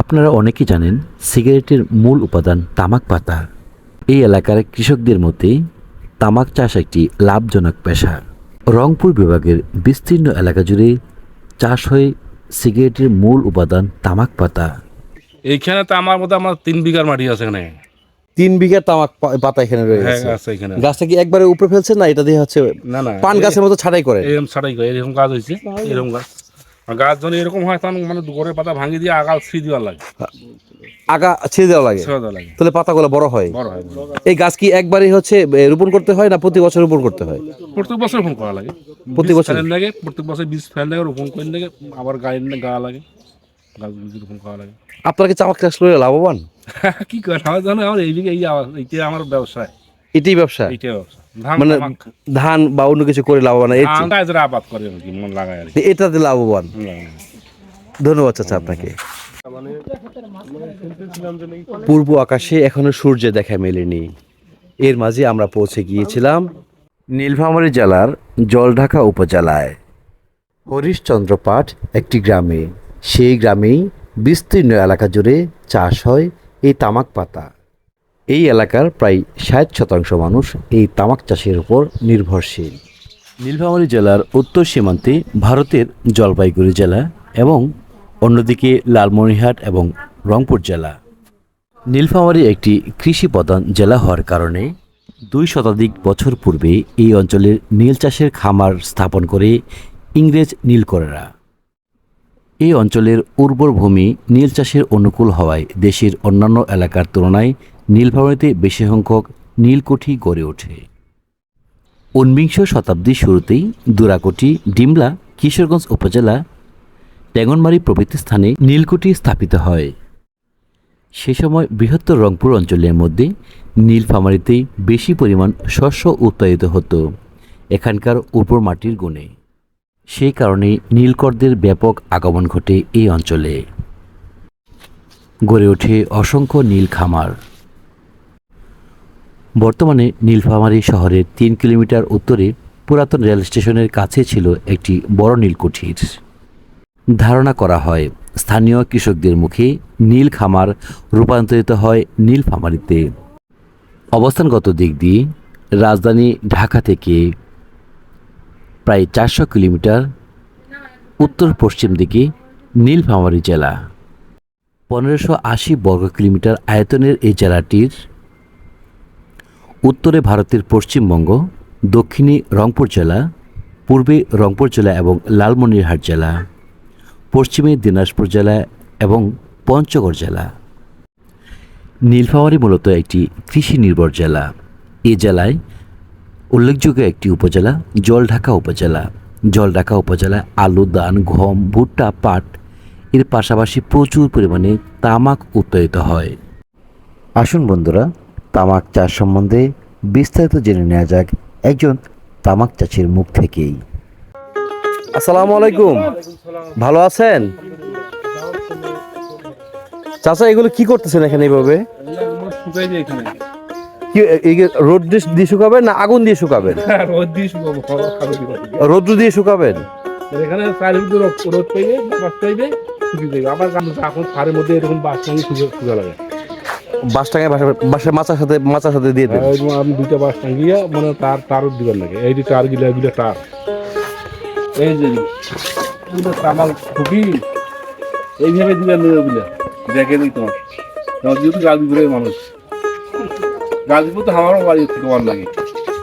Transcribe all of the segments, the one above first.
আপনারা অনেকেই জানেন সিগারেটের মূল উপাদান তামাক পাতা। এই এলাকার কৃষকদের মতে তামাক চাষ একটি লাভজনক পেশা। রংপুর বিভাগের বিস্তীর্ণ এলাকা জুড়ে চাষ হয় সিগারেটের মূল উপাদান তামাক পাতা। এইখানে তো আমার মতো আমার তিন বিঘার মাটি আছে এখানে। তিন বিঘা তামাক পাতা এখানে হ্যাঁ রয়েছে আছে এখানে। গাছটা কি একবারে উপরে ফেলছে না এটা দিয়ে হচ্ছে না না পান গাছের মতো ছাটাই করে? এরকম ছাড়াই করে এরকম গাছ হয়েছে এরকম গাছ। গাছ যখন এরকম হয় তখন মানে গোড়ের পাতা ভাঙি দিয়ে আগাল ছিঁড়ে দেওয়ার লাগে। আগা ছেড়ে দেওয়া লাগে? ছেড়ে দেওয়া লাগে। তাহলে পাতাগুলো বড় হয়? বড় হয় এই গাছ কি একবারই হচ্ছে রোপণ করতে হয় না প্রতি বছর রোপণ করতে হয়? প্রত্যেক বছর রোপণ করা লাগে। প্রতি বছর? লাগে প্রত্যেক বছর বীজ ফেল লাগে রোপণ করে লাগে আবার গায়ে গা লাগে গাছ রোপণ করা লাগে। আপনারা কি চামাক চাষ করে লাভবান? কি করে? আমার জানো আমার এই দিকে এই আমার ব্যবসায়। এটাই ব্যবসা? মানে ধান বা অন্য কিছু করে লাভবান আবাদ করে মন লাগায় এটাতে লাভবান। ধন্যবাদ চাচা আপনাকে। পূর্ব আকাশে এখনও সূর্য দেখা মেলেনি। এর মাঝে আমরা পৌঁছে গিয়েছিলাম নীলফামারী জেলার জলঢাকা উপজেলায়। হরিশচন্দ্র পাঠ একটি গ্রামে। সেই গ্রামেই বিস্তীর্ণ এলাকা জুড়ে চাষ হয় এই তামাক পাতা। এই এলাকার প্রায় ষাট শতাংশ মানুষ এই তামাক চাষের উপর নির্ভরশীল। নীলফামারী জেলার উত্তর সীমান্তে ভারতের জলপাইগুড়ি জেলা এবং অন্যদিকে লালমনিরহাট এবং রংপুর জেলা। নীলফামারী একটি কৃষি প্রধান জেলা হওয়ার কারণে দুই শতাধিক বছর পূর্বে এই অঞ্চলের নীল চাষের খামার স্থাপন করে ইংরেজ নীলকরেরা। এই অঞ্চলের উর্বর ভূমি নীল চাষের অনুকূল হওয়ায় দেশের অন্যান্য এলাকার তুলনায় নীলফামারীতে বেশি সংখ্যক নীলকুঠি গড়ে ওঠে। ঊনবিংশ শতাব্দীর শুরুতেই দুরাকোটি ডিমলা কিশোরগঞ্জ উপজেলা ট্যাঙ্গনমারি প্রভৃতি স্থানে নীলকুঠি স্থাপিত হয়। সে সময় বৃহত্তর রংপুর অঞ্চলের মধ্যে নীলফামারীতেই বেশি পরিমাণ শস্য উৎপাদিত হতো, এখানকার উর্বর মাটির গুণে। সেই কারণে নীলকরদের ব্যাপক আগমন ঘটে এই অঞ্চলে। গড়ে ওঠে অসংখ্য নীল খামার। বর্তমানে নীলফামারী শহরের তিন কিলোমিটার উত্তরে পুরাতন রেল স্টেশনের কাছে ছিল একটি বড় নীলকুঠির। ধারণা করা হয়, স্থানীয় কৃষকদের মুখে নীল খামার রূপান্তরিত হয় নীলফামারীতে। অবস্থানগত দিক দিয়ে রাজধানী ঢাকা থেকে প্রায় চারশো কিলোমিটার উত্তর পশ্চিম দিকে নীলফামারী জেলা। পনেরোশো আশি বর্গ কিলোমিটার আয়তনের এই জেলাটির উত্তরে ভারতের পশ্চিমবঙ্গ, দক্ষিণে রংপুর জেলা, পূর্বে রংপুর জেলা এবং লালমনিরহাট জেলা, পশ্চিমে দিনাজপুর জেলা এবং পঞ্চগড় জেলা। নীলফামারী মূলত একটি কৃষি নির্ভর জেলা। এ জেলায় উল্লেখযোগ্য একটি উপজেলা, জলঢাকা উপজেলা। জলঢাকা উপজেলায় আলু, ধান, গম, ভুট্টা, পাট, এর পাশাপাশি প্রচুর পরিমাণে তামাক উৎপাদিত হয়। আসুন বন্ধুরা তামাক চাষ সম্বন্ধে বিস্তারিত জেনে নেওয়া যাক একজন তামাক চাষির মুখ থেকেই আসসালামু আলাইকুম ভালো আছেন চাচা এগুলো কি করতেছেন এখানে এইভাবে রোদ দিয়ে- শুকাবেন না আগুন দিয়ে শুকাবেন রোদ দিয়ে শুকাবেন এখানে রোদ রোদ পাইবে আবার গান এখন সারের মধ্যে এরকম বাস শুকে শুকা লাগে বাস মাচার সাথে মাচার সাথে দিয়ে দেন। আমি দুইটা বাস টাঙিয়ে মানে তার তারও দিবার লাগে। এই যে তার গিলা গিলা তার। এই যে তামাল খুবই এইভাবে দিবেন ওগুলো। দেখে দিই তোমার। তোমার যেহেতু গাজীপুরের মানুষ। গাজীপুর তো আমারও বাড়ি তোমার লাগে।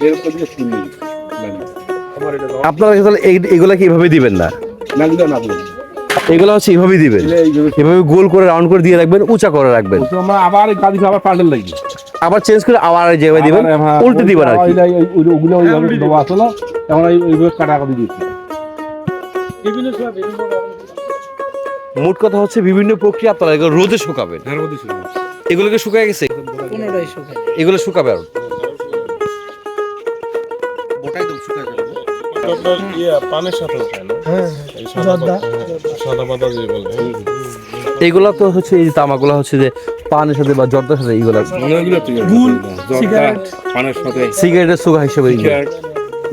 এরকম দিয়ে শুনি। লাগে আপনারা এগুলা কি এইভাবে দিবেন না? না দিলে না। এগুলো হচ্ছে এইভাবেই দিবেন। এভাবে গোল করে রাউন্ড করে দিয়ে রাখবেন উঁচা করে রাখবেন। তো আমরা আবার আবার পাল্টেল লাগি আবার চেঞ্জ করে আবার যেভাবে দিবেন হ্যাঁ, উল্টে দিবেন আর কি। ওগুলো ওইভাবে দেওয়া আসলো এখন এই- এইভাবে কাটা কাটি দিচ্ছি। মোট কথা হচ্ছে বিভিন্ন প্রক্রিয়া আপনারা এগুলো রোদে শুকাবেন। হ্যাঁ এগুলোকে শুকায় গেছে? এগুলো শুকাবে আর। ইয়ে পানের সাথে না? এই সাদা পাতা সাদা বলে। এগুলো তো হচ্ছে এই তামাগুলো হচ্ছে যে পানের সাথে বা জর্দার সাথে এইগুলো গুল সিগারেট। পানের সাথে। সিগারেটের সুগা হিসেবে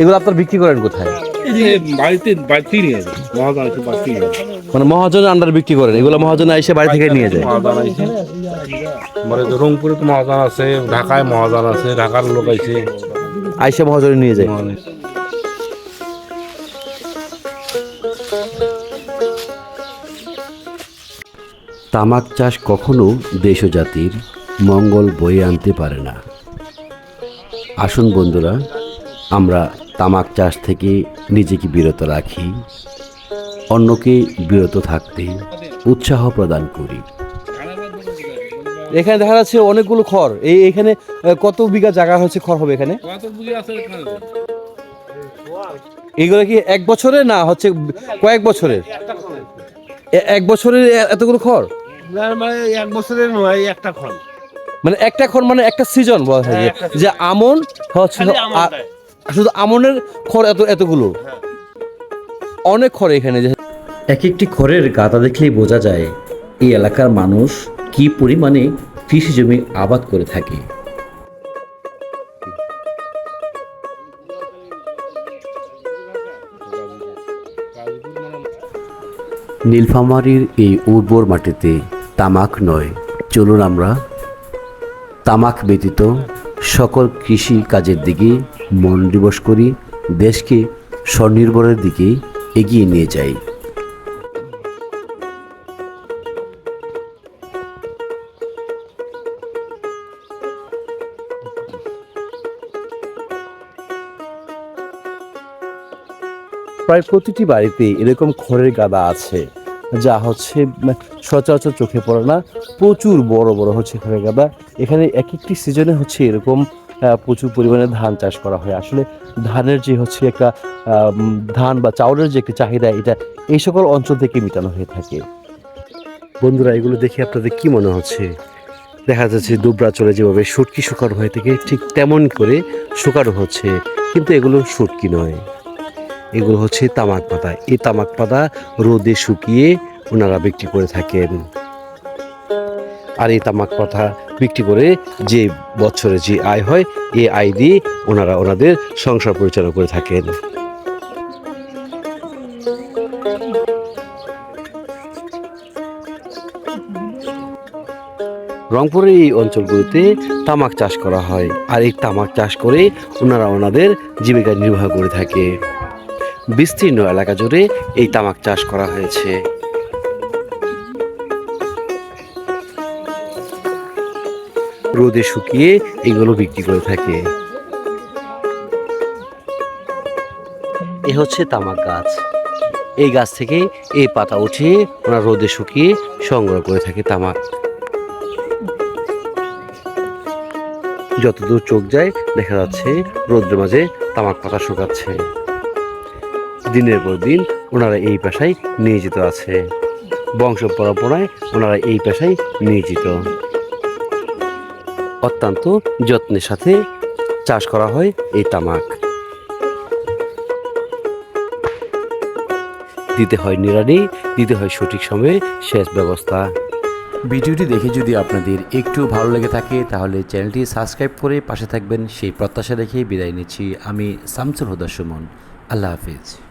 এগুলো। আপনার বিক্রি করেন কোথায়? এই বাড়িতে বাড়িতে নিয়ে যাবে মহাজন আছে নিয়ে মানে মহাজনের আন্ডার বিক্রি করেন। এগুলো মহাজন এসে বাড়ি থেকে নিয়ে যায়। মহাজান মানে রংপুরে তো মহাজান আছে ঢাকায় মহাজান আছে ঢাকার লোক আইছে। আইসা মহাজনে নিয়ে যায়। তামাক চাষ কখনো দেশ জাতির মঙ্গল বয়ে আনতে পারে না। আসুন বন্ধুরা, আমরা তামাক চাষ থেকে নিজেকে বিরত রাখি, অন্যকে বিরত থাকতে উৎসাহ প্রদান করি। এখানে দেখা যাচ্ছে অনেকগুলো খড়। এই এখানে কত বিঘা জায়গা হচ্ছে খড় হবে এখানে? এগুলো কি এক বছরে না হচ্ছে কয়েক বছরের? এক বছরের এতগুলো খড়? মানে এক বছরের নয় একটা খন মানে একটা খড় মানে একটা সিজন বলা থাকে যে আমন হচ্ছে খালি আমন দেয়। শুধু আমনের খড় এত এতগুলো? অনেক খড় এখানে যে এক একটি খড়ের গাদা দেখলেই বোঝা যায় এই এলাকার মানুষ কি পরিমাণে কৃষি জমি আবাদ করে থাকে। নীলফামারীর এই উর্বর মাটিতে তামাক নয়। চলুন আমরা তামাক ব্যতীত সকল কৃষি কাজের দিকে মনোনিবেশ করি, দেশকে স্বনির্ভরের দিকে এগিয়ে নিয়ে যাই। প্রায় প্রতিটি বাড়িতে এরকম খড়ের গাদা আছে, যা হচ্ছে সচরাচর চোখে পড়ে না, প্রচুর বড় বড় হচ্ছে খড়ের গাদা। এখানে এক একটি সিজনে হচ্ছে এরকম প্রচুর পরিমাণে ধান চাষ করা হয়। আসলে ধানের যে হচ্ছে একটা ধান বা চাউলের যে একটি চাহিদা, এটা এই সকল অঞ্চল থেকে মেটানো হয়ে থাকে। বন্ধুরা, এগুলো দেখে আপনাদের কি মনে হচ্ছে? দেখা যাচ্ছে দুবরা চলে যেভাবে সুটকি শুকানো হয়ে থাকে, ঠিক তেমন করে শুকানো হচ্ছে, কিন্তু এগুলো সুটকি নয়। এগুলো হচ্ছে তামাক পাতা। এই তামাক পাতা রোদে শুকিয়ে ওনারা বিক্রি করে থাকেন। আর এই তামাক পাতা বিক্রি করে যে বছরে যে আয় হয় এই আয় দিয়ে ওনারা ওনাদের সংসার পরিচালনা করে থাকেন। রংপুরের এই অঞ্চলগুলোতে তামাক চাষ করা হয়। আর এই তামাক চাষ করে ওনারা ওনাদের জীবিকা নির্বাহ করে থাকে। বিস্তীর্ণ এলাকা জুড়ে এই তামাক চাষ করা হয়েছে। রোদে শুকিয়ে এগুলো বিক্রি করে থাকে। এ হচ্ছে তামাক গাছ। এই গাছ থেকে এই পাতা উঠিয়ে ওরা রোদে শুকিয়ে সংগ্রহ করে থাকে তামাক। যতদূর চোখ যায়, দেখা যাচ্ছে রোদ্রের মাঝে তামাক পাতা শুকাচ্ছে। দিনের পর দিন ওনারা এই পেশায় নিয়োজিত আছে। বংশ পরম্পরায় ওনারা এই পেশায় নিয়োজিত। অত্যন্ত যত্নের সাথে চাষ করা হয় এই তামাক। দিতে হয় নিরানি দিতে হয় সঠিক সময়ে সেচ ব্যবস্থা। ভিডিওটি দেখে যদি আপনাদের একটু ভালো লেগে থাকে, তাহলে চ্যানেলটি সাবস্ক্রাইব করে পাশে থাকবেন। সেই প্রত্যাশা রেখে বিদায় নিচ্ছি। আমি শামসুল হুদা সুমন। আল্লাহ হাফিজ।